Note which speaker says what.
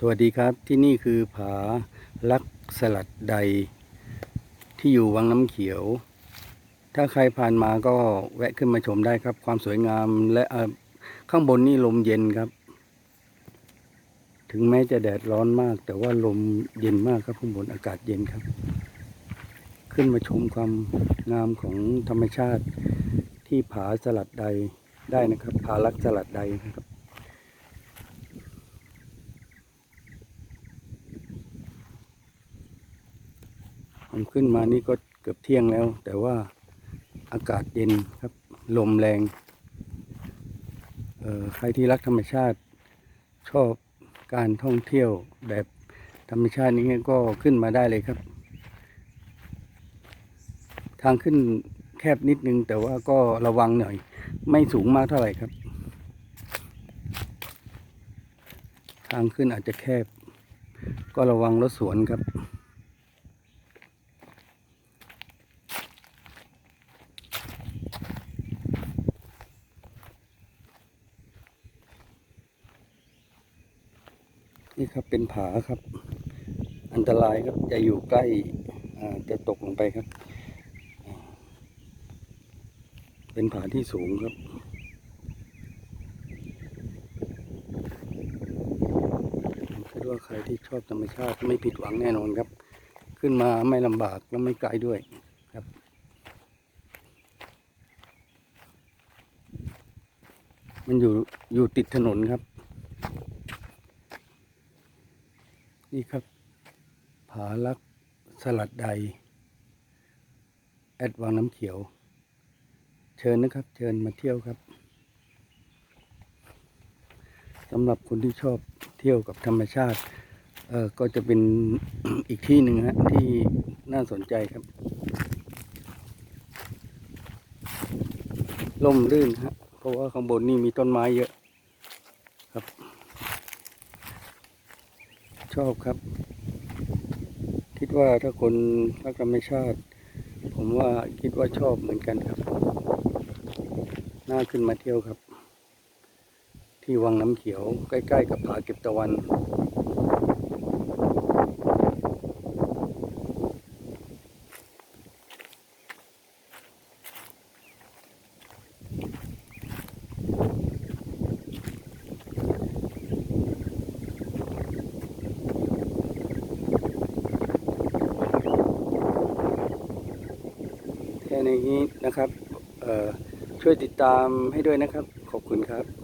Speaker 1: สวัสดีครับที่นี่คือผาลักสลัดใด ที่อยู่วังน้ำเขียว ถ้าใครผ่านมาก็แวะขึ้นมาชมได้ครับ ความสวยงามและข้างบนนี่ลมเย็นครับ ถึงแม้จะแดดร้อนมาก แต่ว่าลมเย็นมากครับข้างบนอากาศเย็นครับ ขึ้นมาชมความงามของธรรมชาติที่ผาสลัดใดได้นะครับ ผาลักสลัดใดนะครับ ผมขึ้นมานี่ก็เกือบเที่ยงแล้ว แต่ว่าอากาศเย็นครับ ลมแรงใครที่รักธรรมชาติชอบการท่องเที่ยวแบบธรรมชาตินี้ก็ขึ้นมาได้เลยครับ ทางขึ้นแคบนิดนึง แต่ว่าก็ระวังหน่อย ไม่สูงมากเท่าไหร่ครับ ทางขึ้นอาจจะแคบ ก็ระวังรถสวนครับ นี่ครับเป็นผาครับ อันตรายครับจะอยู่ใกล้อ่าจะตกลงไปครับ เป็นผาที่สูงครับคิดว่าใครที่ชอบธรรมชาติไม่ผิดหวังแน่นอนครับ ขึ้นมาไม่ลำบากและไม่ไกลด้วยครับมันอยู่อยู่ติดถนนครับ นี่ครับ ผาลักสลัดใด แอดวังน้ำเขียว เชิญนะครับ เชิญมาเที่ยวครับสำหรับคนที่ชอบเที่ยวกับธรรมชาติ เออก็จะเป็นอีกที่หนึ่งฮะที่น่าสนใจครับ ล่มรื่นฮะเพราะว่าข้างบนนี่มีต้นไม้เยอะครับ ชอบครับ คิดว่าถ้าคนรักธรรมชาติ ผมว่าคิดว่าชอบเหมือนกันครับ น่าขึ้นมาเที่ยวครับ ที่วังน้ำเขียวใกล้ ๆ กับผาเก็บตะวัน ในนี้นะครับช่วยติดตามให้ด้วยนะครับ ขอบคุณครับ